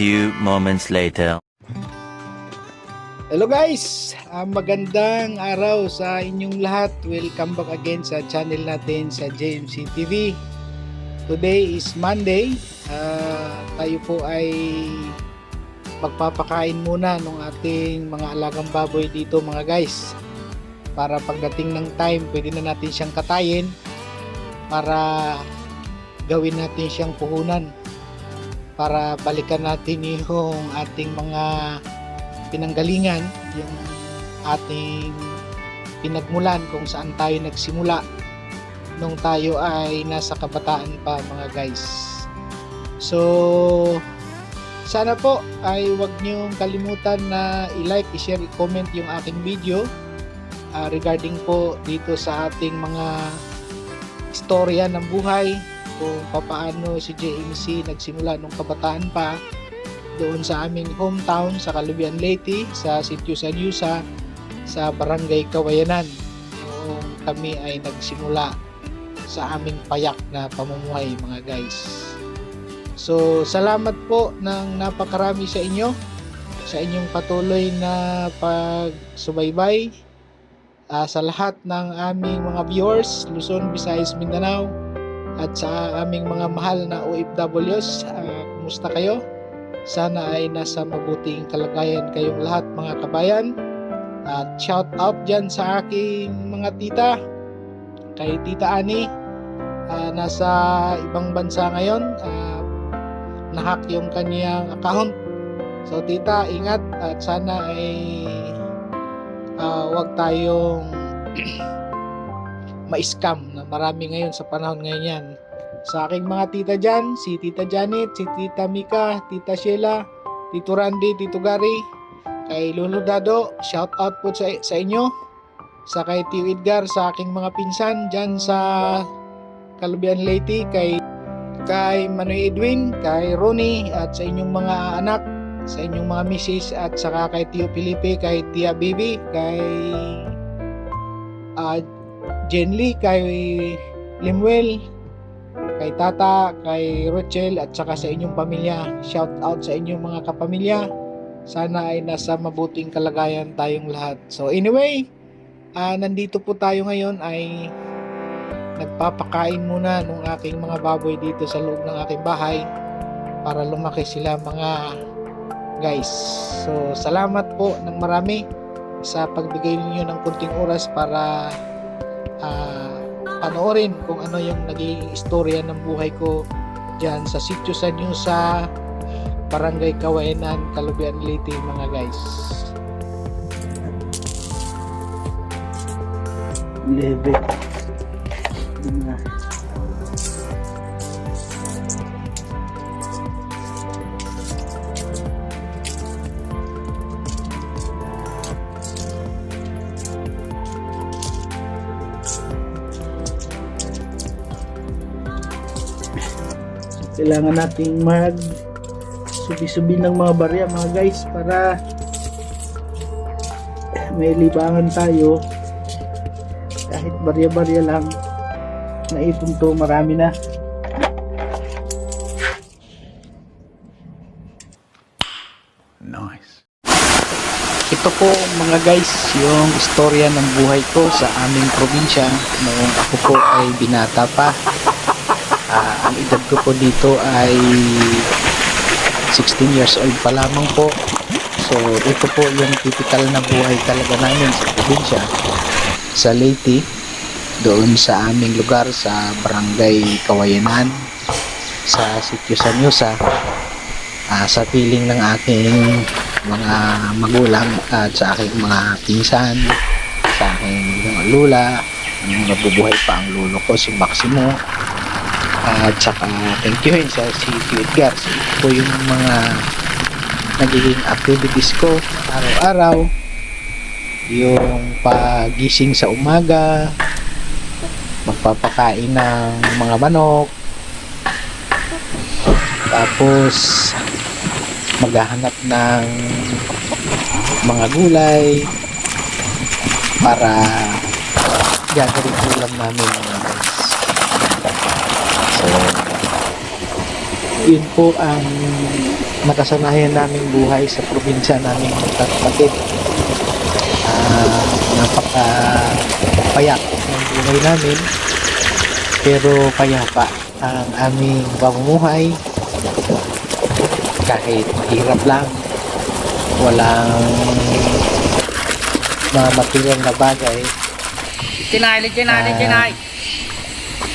Few moments later. Hello guys! Ah, magandang araw sa inyong lahat. Welcome back again sa channel natin sa JMC TV. Today is Monday. Ah, tayo po ay magpapakain muna ng ating mga alagang baboy dito mga guys. Para pagdating ng time, pwede na natin siyang katayin para gawin natin siyang puhunan para balikan natin yung ating mga pinanggalingan yung ating pinagmulan kung saan tayo nagsimula nung tayo ay nasa kabataan pa mga guys. So sana po ay wag niyong kalimutan na i-like, i-share, i-comment yung aking video ah, regarding po dito sa ating mga istorya ng buhay kung papaano si JMC nagsimula nung kabataan pa doon sa aming hometown sa Calubian Leyte sa Sitio San Yusa sa Barangay Kawayanan. Noong kami ay nagsimula sa aming payak na pamumuhay mga guys. So salamat po ng napakarami sa inyo sa inyong patuloy na pagsubaybay ah, sa lahat ng aming mga viewers Luzon, Visayas, Mindanao at sa aming mga mahal na OFWs ah, kumusta kayo? Sana ay nasa mabuting kalagayan kayong lahat mga kabayan. At shout out dyan sa aking mga tita. Kay Tita Ani. ah, nasa ibang bansa ngayon. ah, nahack yung kanyang account. So tita, ingat at sana ay ah, wag tayong ma-scam na marami ngayon sa panahon ngayon yan. Sa aking mga tita dyan, si Tita Janet, si Tita Mika, Tita Sheila, Tito Randy, Tito Gary, kay Lolo Dado, shout out po sa, sa inyo, sa kay Tio Edgar, sa aking mga pinsan dyan sa Calubian Leyte, kay kay Manoy Edwin, kay Ronnie, at sa inyong mga anak, sa inyong mga misis, at saka kay Tio Felipe, kay Tia Bibi, kay uh, Jen Lee, kay Limuel, kay Tata, kay Rochelle at saka sa inyong pamilya. Shout out sa inyong mga kapamilya. Sana ay nasa mabuting kalagayan tayong lahat. So anyway, ah, nandito po tayo ngayon ay nagpapakain muna ng aking mga baboy dito sa loob ng aking bahay para lumaki sila mga guys. So salamat po ng marami sa pagbigay ninyo ng kunting oras para ah, panoorin kung ano yung naging istorya ng buhay ko dyan sa sitio sa New sa Barangay Kawayanan, Calubian Leyte mga guys. Lebe. Na. Kailangan nating mag subi-subi ng mga barya mga guys para may libangan tayo kahit barya-barya lang naipon to marami na Nice. Ito po mga guys yung istorya ng buhay ko sa aming probinsya noong ako po ay binata pa. Ah, ang edad ko po dito ay 16 years old pa lamang po. So ito po yung typical na buhay talaga namin sa probinsya. Sa Leyte, doon sa aming lugar sa Barangay Kawayanan, sa Sitio San Yusa, ah, sa piling ng aking mga magulang at sa aking mga pinsan, sa aking mga lula, ang nabubuhay pa ang lulo ko, si Maximo, at saka thank you rin sa si Edgar. So, po yung mga nagiging activities ko araw-araw. Yung pagising sa umaga, magpapakain ng mga manok, tapos maghahanap ng mga gulay para gagawin ulam namin mga. So, yun po ang nakasanayan naming buhay sa probinsya namin kapatid. Ah, napaka payak ng buhay namin pero payapa ang aming pamumuhay. Kahit mahirap lang walang mga material na bagay. Trên này lên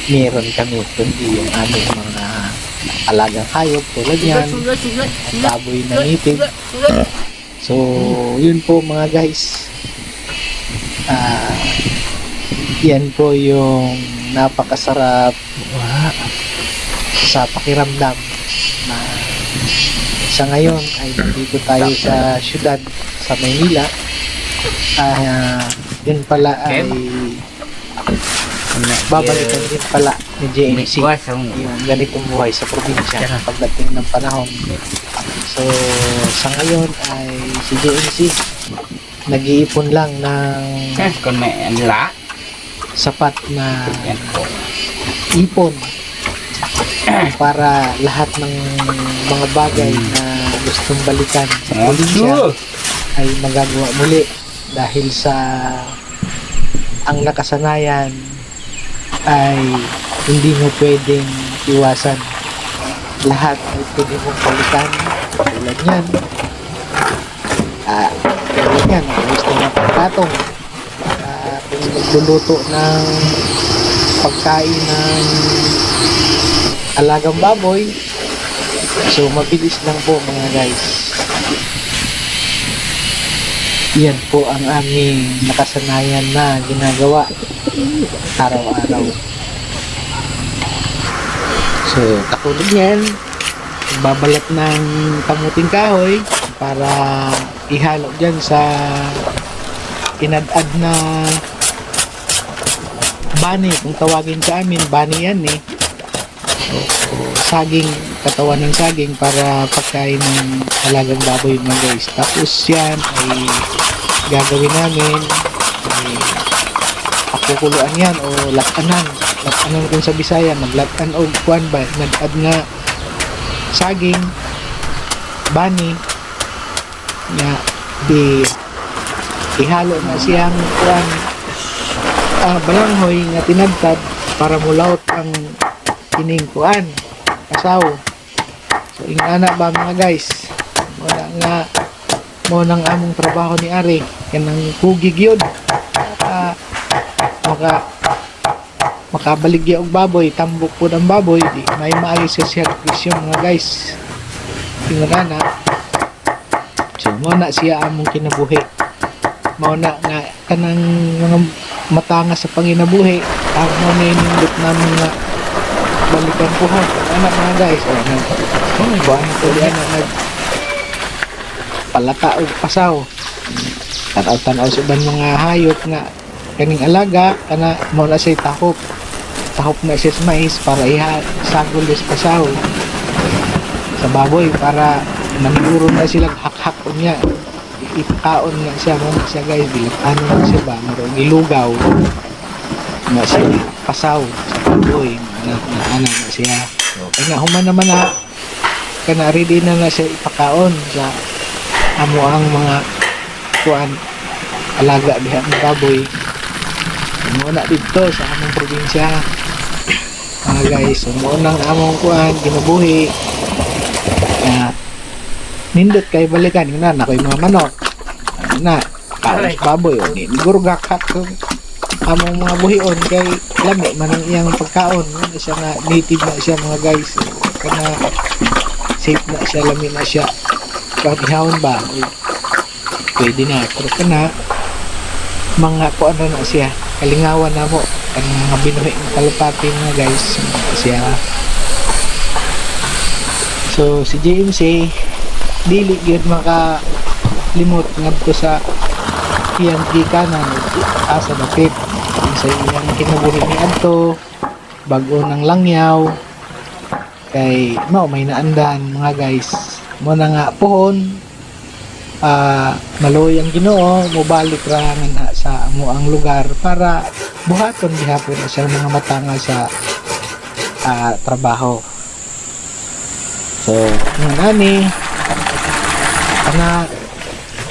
meron kami kundi yung aming mga alagang hayop tulad yan baboy na dưới. So, yun po mga guys. Ah, yan po yung napakasarap sa pakiramdam na sa ngayon ay nandito tayo sa syudad sa Maynila. Ah, yun pala ay babalikan din pala ni JMC yung ganitong buhay sa probinsya pagdating ng panahon. So, sa ngayon ay si JMC nag-iipon lang ng lá sapat na ipon para lahat ng mga bagay na gustong balikan sa probinsya ay magagawa muli dahil sa ang nakasanayan ay hindi mo pwedeng iwasan. Lahat ay pwede mong balikan tulad yan ah tulad yan gusto ng pagkatong. Ah kung magluluto ng pagkain ng alagang baboy. So mabilis lang po mga guys yan po ang aming nakasanayan na ginagawa araw-araw. So, katulad yan, babalat ng kamuting kahoy para ihalo dyan sa inad-ad na bani, kung tawagin sa amin, bani yan eh. So, saging, katawan ng saging para pagkain ng alagang baboy mga guys. Tapos yan ay gagawin namin. Ay pakukuluan yan o latanan. Latanan kung sa Bisaya, maglatan o kuan ba, nag-add nga saging, bani, nga di ihalo na siyang kuan ah, balanghoy nga tinadtad para mulawt ang kining kuan kasaw so ingana ba mga guys? Wala nga mo nang among trabaho ni Ari kanang hugig yun. Maka maka makabaligya og baboy tambok po ng baboy di may maayo sa service yun mga guys. Ingana so mo na siya among kinabuhi. Mao na nga kanang mga matanga sa panginabuhi ang mo na inindot namin nga balikan ko ha? Anak mga guys o nag oh, buwan ko na nag palata og pasaw. Tanaw-tanaw sa uban mga hayop nga kaning alaga kana mo na siya tahop. Tahop na siya mais para iha sagol sa pasaw. Sa baboy para maniguro na sila hak-hak niya. Ipakaon na siya mo siya guys. Ano na siya ba? Maro gilugaw na siya pasaw sa baboy. Na, na ana na siya. Kaya human naman na kana ready na na siya ipakaon sa amo ang mga kuan alaga diha ng baboy. Mo na dito sa among probinsya. Mga guys mo nang among kuan ginabuhi na nindot kay balikan yun na nakoy mga manok. Ano na kaos baboy o ni gurugak hak among mga buhion kay lami man ang iyang pagkaon. Na siya nga native na siya mga guys. Kana safe na siya lami na siya kahihawon ba? Uy, pwede na. Pero kana mga kuan na na siya. Kalingawan na mo ang mga binuhi ng kalapati mga guys. Siya. So si James eh dili gyud maka limot ngadto sa iyang gikanan asa dapit sa iyang kinabuhi ni adto. Bag-o ng langyaw. Kay mao may naandan mga guys mo na nga pohon ah maloy ang Ginoo mobalik ra nga sa amo ang lugar para buhaton gihapon siya mga matanga sa ah, trabaho. So nga nani na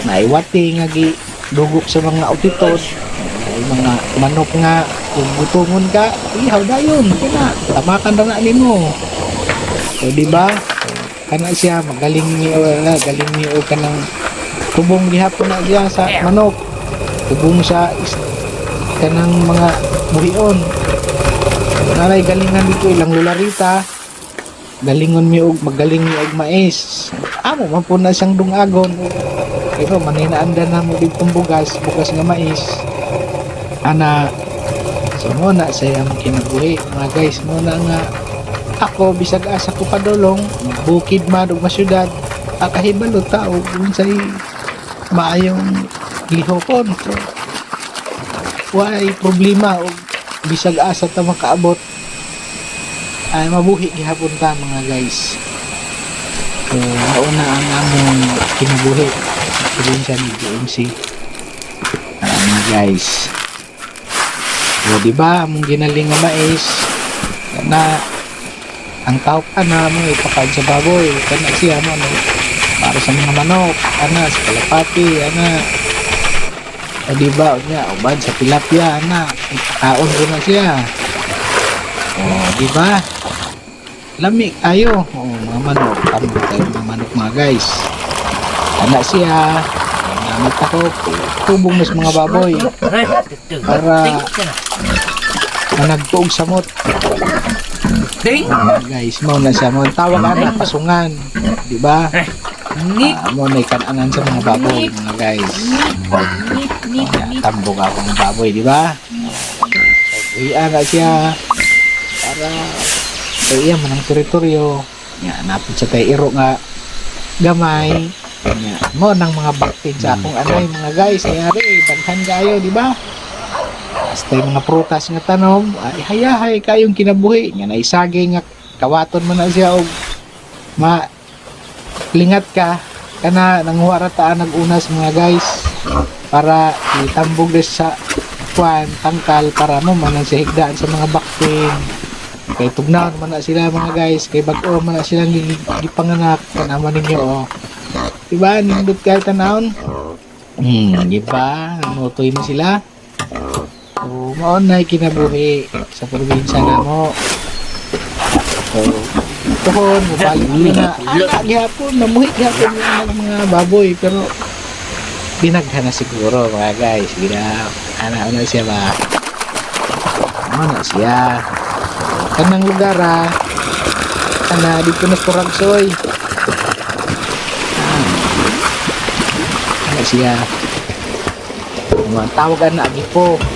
naiwati nga gi dugok sa mga utitod ay mga manok nga kung gutungon ka ihaw dayon kina tamakan ra na nimo. So di ba kana siya magaling ni wala galing ni o kanang tubong gihapon na diya sa manok. Tubong sa kanang mga buhion. Naray galingan dito ilang lularita. Galingon mi og magaling mi og mais. Amo man po na siyang dungagon. Pero maninaanda na mo ditong bugas bugas nga mais. Ana so mo na sa iyang kinabuhi. Mga guys mo na nga ako bisag asa ko padulong bukid man og masyudad akahibalo tao kung say maayong lihokon so why problema og bisag asa ta makaabot ay mabuhi gihapon ta mga guys. So nauna ang among kinabuhi probinsya ni DMC Ah, mga guys. So di ba among ginaling nga mais na ang tawag ana mo ipakad sa baboy. Kana siya mo ano, para sa mga manok ana sa kalapati ana o di ba unya ubad sa tilapia ana kaon ko na siya. O di ba? Lami kayo o mga manok tambay tayo mga manok mga guys. Ana siya. Gamit ako tubong mas mga baboy. Para managtuog samot Ding. mga guys mo na siya mo tawag ana pasungan di ba? Nip. Ah, mo na ikananan sa mga baboy mga guys. Kaya, tambok ako ng baboy di ba? So iya na siya. Para so iya man ang teritoryo. Nga napit sa tayo iro nga gamay. Nga mo nang mga baktin sa akong anay mga guys. Ayari daghan kayo di ba Basta yung mga prutas nga tanom, ay hayahay kayong kinabuhi. Nga naisagi nga kawaton mo na siya og ma lingat ka kana nanguwara ta nagunas mga guys para itambog des sa kwan tangkal para mo man ang higdaan sa mga baktin. Kay tugnaon man na sila mga guys kay bag-o man na sila gi- gipanganak kanama ninyo oh diba nindot kay tanawon hmm di ba namutoy mo sila So, maon na kinabuhi sa probinsya na mo. So, tuhon, mabalik mo na. Ana, gihapon, namuhi gihapon yung mga baboy. Pero, dinaghan na siguro, mga guys. Gina, ana, ano siya ba? Ano na siya? Kanang lugar, ah. Ana, dito na Turagsoy. Ah. Ano siya? Mga tawagan na agipo na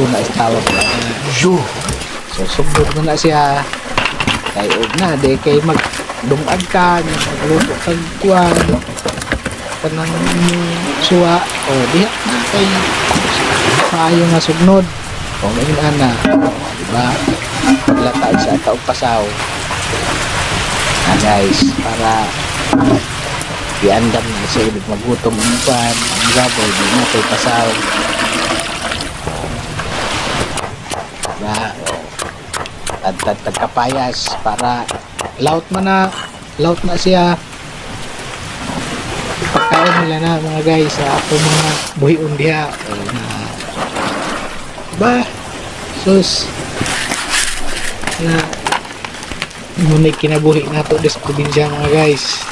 ito na istawag. Na Ju so sugod mo na siya. Kay og na de kay mag dungag ka magluto kag kuan kanang suwa. O diha na kay maayo nga sugnod. O ngayon ana diba? Paglatag sa taong pasaw. Na guys para iandam na siya ibig magutom ang pan ang gaboy di na kay pasaw na at at kapayas para laut man na laut na siya. Pagkain nila na mga guys sa ato mga buhion diha. Na. Ba? Sus. Na ngunit kinabuhi na to des probinsya mga guys.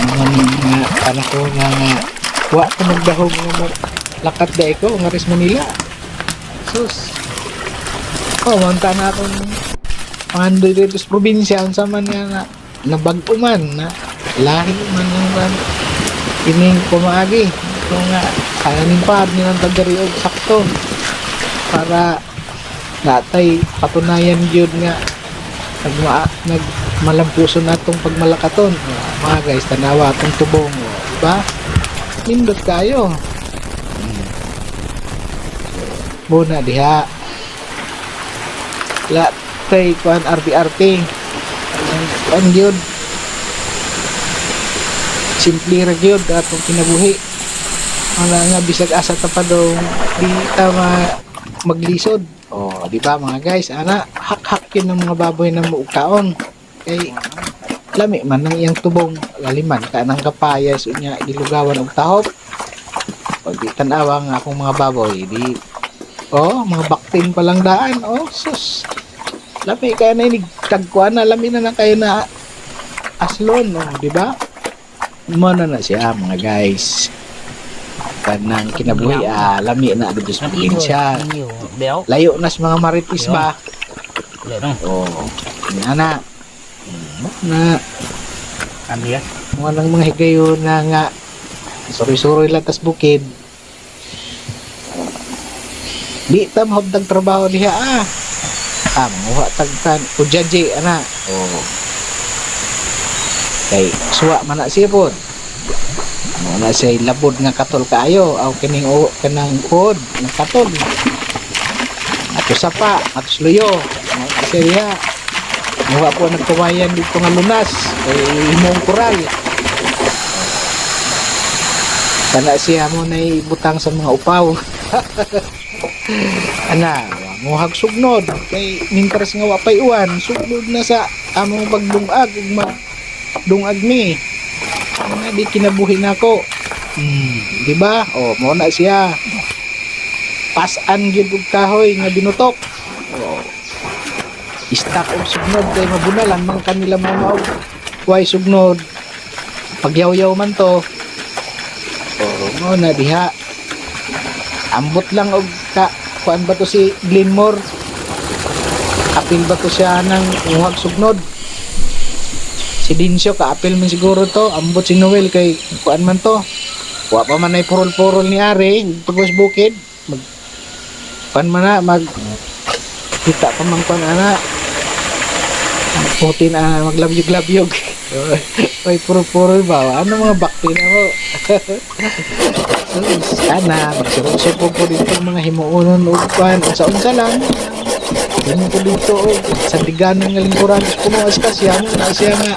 Mga mga panahon nga nga wa ko magdahog mo lakat da ko nga res Manila. Sus. Oh wanta na akong pangandoy dito sa probinsya. Unsa man nga na nabag-o man na lahi man ang man ining kumaagi ito nga kanin pa nilang tagari og sakto. Para natay patunayan gyud nga nagma nag malampuson natong pagmalakaton. Oh, mga guys tanawa atong tubong diba nindot kayo muna diha. La tay kuan RP-RP ang gyud simple ra gyud atong kinabuhi. Wala nga bisag asa ta pa daw di ta ma maglisod. Oh, di ba mga guys, ana hak-hak yun ng mga baboy na muugtaon. Kay lami man ng iyang tubong. Laliman ka ng kapayas unya gilugawan og tahop. Pag di tanawa akong mga baboy, di oh, mga baktin pa lang daan. Oh, sus. Lami kaya na inig tagkuan na lami na na kayo na aslon, oh, di ba? Mo na na siya mga guys. Kanang kinabuhi ah, lami na dito sa probinsya. Layo na sa mga maritis ba? No. Oh, na. Na. Ano yan? Mga nang mga higayo na nga. Suri-suri lang tas bukid. Di tam hobdag trabaho diha ah. Ah, manguha tagtan. Kujaji, ana. Oo. Oh. Kay, suwa man na siya po. Ano na siya labod nga katol kaayo. Aw kining o, kanang pod. Ng katol. Ato sapa. Ato sluyo. Diha. Muha po nagkawayan dito nga lunas. Kay imong kural. Kana siya mo na ibutang sa mga upaw. Ana, muhag sugnod. Kay minteres nga wapay uwan. Sugnod na sa among pagdungag. Ug magdungag mi. Nga di kinabuhi na ako. Hmm, di ba? O, mo na siya. Pasan gyud og kahoy nga binutok. O, istak og sugnod kay mabunalan man kanila mga og way sugnod. Pagyaw-yaw man to. O, mo na diha. Ambot lang og ka kuan ba to si Glenmore? Apil ba to siya ng muhag sugnod? Si Dinsyo ka-apil man siguro to. Ambot si Noel kay kuan man to. Wa pa man ay purol-purol ni Ari. Tugos bukid. Mag kuan man na mag kita pa man kuan ana. Puti na maglabyog-labyog. Ay puro-puro ba? Ano mga bakti na mo? Sana, magsurusok ko po dito mga himuunon o kuan. Sa unsa lang. Ganun ko dito o. Sa diganan nga lingkuran. Puno as kasya mo siya nga.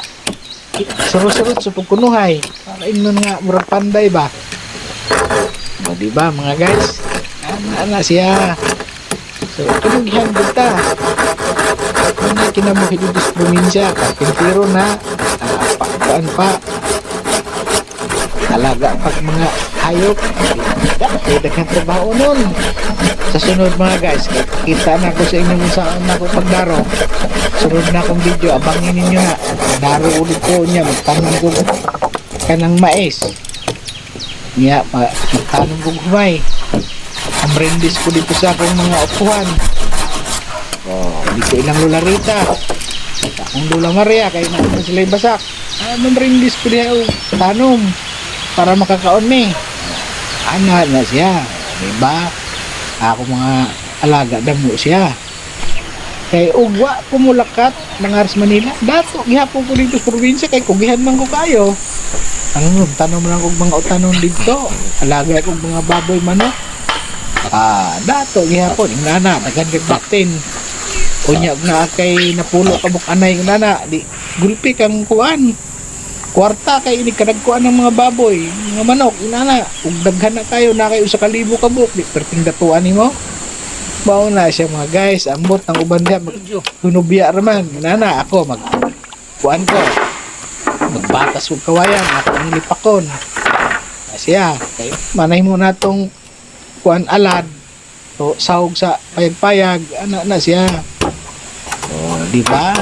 Surut-surut sa pagkunuhay. Para inyo nga murag panday ba? O di ba mga guys? Ana na siya. So, kinugyan kita. Ano na sa probinsya? Karpintero na. Paktaan pa. Talaga pag mga hayop. Kaya daghang trabaho nun. Sa sunod mga guys, kita na ko sa inyo saan ako pagdaro. Sunod na akong video, abangin ninyo na. Daro ulit ko niya, magtanong ko kanang mais. Niya, ma- magtanong ko gumay. Ang brandis ko dito sa akong mga upuhan. Oh, ko ilang Lola Rita. Akong Lola Maria, kaya na sila basak. Ah, mamrindis ko diya og tanom para makakaon ni. Ana na siya, diba? Ako mga alaga damo siya. Kay ugwa kumulakat ng Ars Manila. Dato gihapon ko dito sa probinsya kay kugihan man ko kayo. Ang tanom lang kog mga utanon dito. Alaga kog mga baboy manok. Ah, dato gihapon ing nana dagan kag baktin. Unya na kay napulo kabuk anay ng nana di gulpi kang kuan. Kwarta kay ini kadagkuan ng mga baboy, mga manok, inana. Ug daghan na kayo na kayo sa kalibo kabuk di perting datuan nimo. Mao na siya mga guys, ambot ng uban diha magtunubya raman. Nana ako mag kuan ko. Magbatas ug kawayan ako ang lipakon. Asya, kay manay mo na tong kuan alad to sahog sa payag-payag ana na siya oh di ba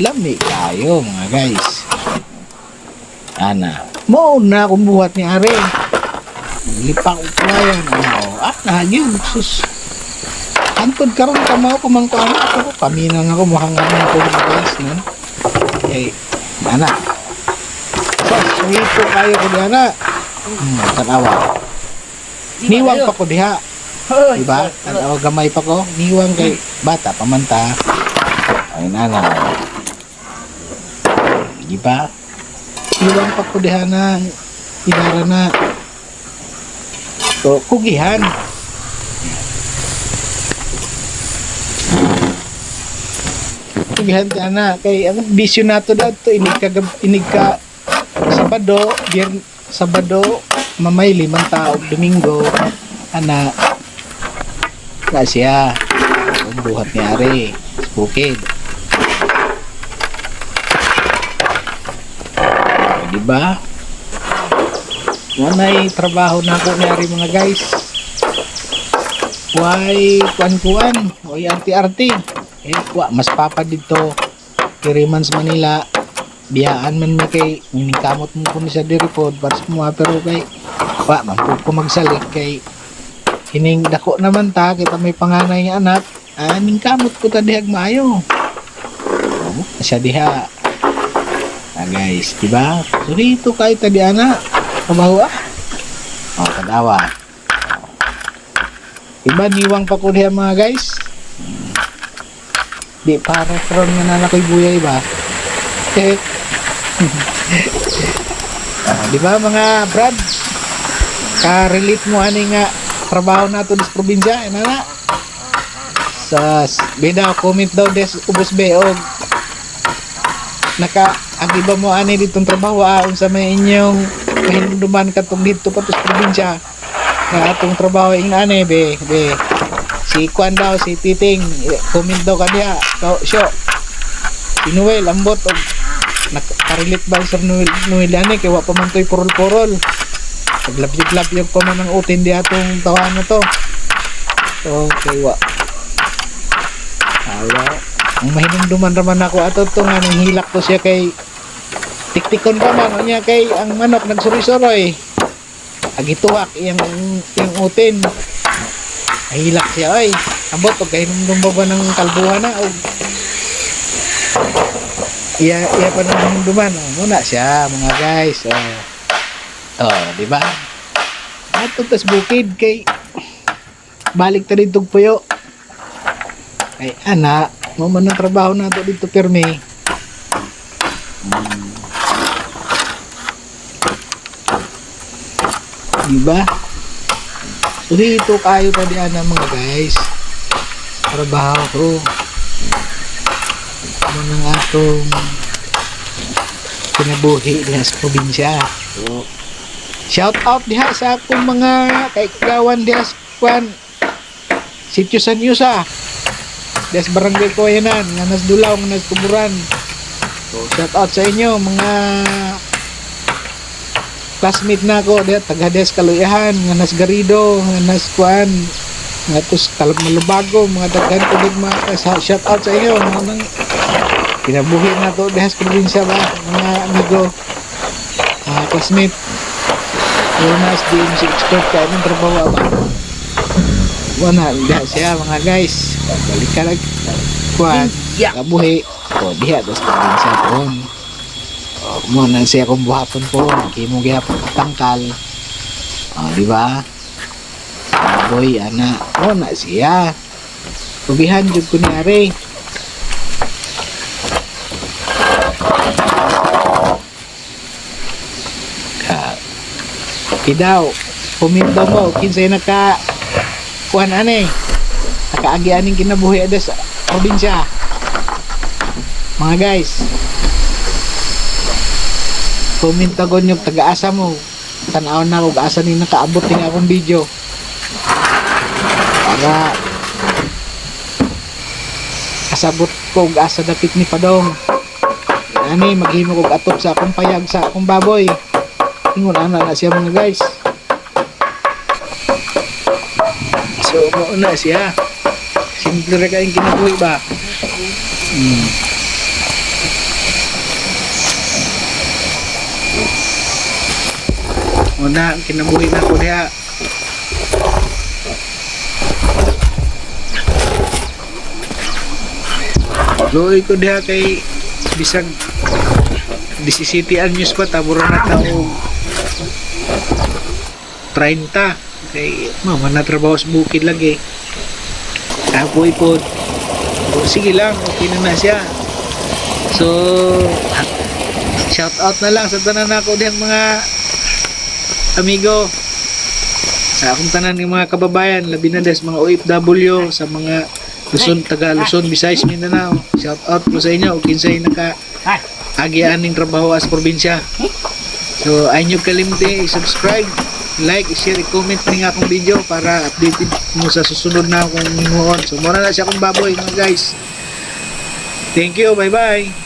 lami kayo mga guys ana. Mo na akong buhat ni Are lipak ko kayan ano ana yun sus antod karon ka mao kumangko ana ako. Paminang ako muhangan ako mga guys no? Kay ana. Sa suwito kayo ko diana hmm, tanawa. Niwang pa ko diha. Diba? Ano, gamay pa ko. Niwang kay bata, pamanta. Ay, nana. Diba? Niwang pa ko diha na inara na. So, kugihan. Kugihan ka na. Kay, ang bisyo na to daw to. Inig ka, inig ka Sabado, bier, Sabado, mamay limang tao, Domingo, ana, na siya. buhat ni Ari bukid di ba? Wanay trabaho na ako ni Ari mga guys. Why kuan-kuan Oy arti-arti Eh wa mas papa dito. Kirimans Manila. Biyaan man mi kay miningkamot mo ko ni sa diri pod para sa mga pero kay wa man ko magsalik kay hining dako naman ta kita may panganay nga anak aning kamot ko ta dihag maayo. Oh, siya diha ah, guys diba so dito kay ta di ana kabawa oh kadawa Diba, niwang pa ko mga guys. Di para karon nga na ko'y buyay ba? Eh, Ah, di ba mga brad? Ka-relate mo ani nga trabaho nato sa probinsya, ina na. Sa bida comment daw des ubos be og naka agi ba mo ani ditong trabaho aon sa may inyong mahinduman katong dito pa sa probinsya nga atong trabaho ing ani be be. Si Kwan daw si Titing eh, comment daw kaniya so, syo. Si Noel ambot og nakarilit ba sa Noel Noel ani kay wa pa man toy purol-purol. Paglabyog-labyog pa man ang utin di atong tawahan na to. So kay wa. Awa ang mahinumduman raman ako ato to nga nang hilak to siya kay tiktikon pa man niya kay ang manok nagsuri-suroy agituwak iyang iyang utin. Ahilak siya oy. Ambot og kay numdum ba ng kalbuhan na og iya iya pa nang duman oh, muna siya mga guys oh, oh di ba? Ato tas bukid kay balik ta dito puyo. Ay ana mo man ang trabaho nato dito pirmi di ba? So dito kayo tadi ana mga guys. Trabaho ko. Ano ng atong kinabuhi diha sa probinsya. So, shout out diha sa akong mga kaikawan diha sa kwan. Sityo San Yusa diha sa barangay Koyanan nga nas Dulaw nga nas Kuburan. So shout out sa inyo mga classmate na ako diha taga Des Kaluyahan nga nas Garido nga nas kwan nga tos kalag malubago mga daghan ko din mga shout out sa inyo mga nang kinabuhi na to dehas probinsya ba mga amigo mga classmate. Yun na SDMC expert ka ng trabaho ba? Wala diha siya mga guys. Balik ka lang kuhan kabuhi. O diha dos probinsya po mo na siya kung buhapon po kimo gihapon tangkal. O di ba? Boy ana. O na siya. Tubihan jud ko ka. Kidaw, pumindaw mo, kinsay naka kuhan ane, nakaagi aning kinabuhi ada sa probinsya. Mga guys, pumintagon yung taga-asa mo, tanaw na kung asa ni nakaabot ng akong video. Para kasabot ko kung asa dapit ni Padong. Ani, maghimo kog atop sa akong payag sa akong baboy. Ingon ana na siya mga guys. So, mo na siya. Simple ra kayong kinabuhi ba? Hmm. Una, kinabuhi na ko diha. Loy ko diha kay bisag 17 anyos pa tabura na tao 30 kay mama na trabaho sa bukid lagi. Kapoy po. O, sige lang okay na na siya. So shout out na lang sa tanan ako diyang mga amigo sa akong tanan ng mga kababayan labi na des mga OFW sa mga Luzon, taga Luzon, Visayas, Mindanao shout out po sa inyo o kinsay naka agian ning trabaho as probinsya so ay nyo kalimti i-subscribe like, share, comment ni nga akong video para updated mo sa susunod na akong hinuon. So, muna na siya akong baboy mga guys. Thank you, bye bye.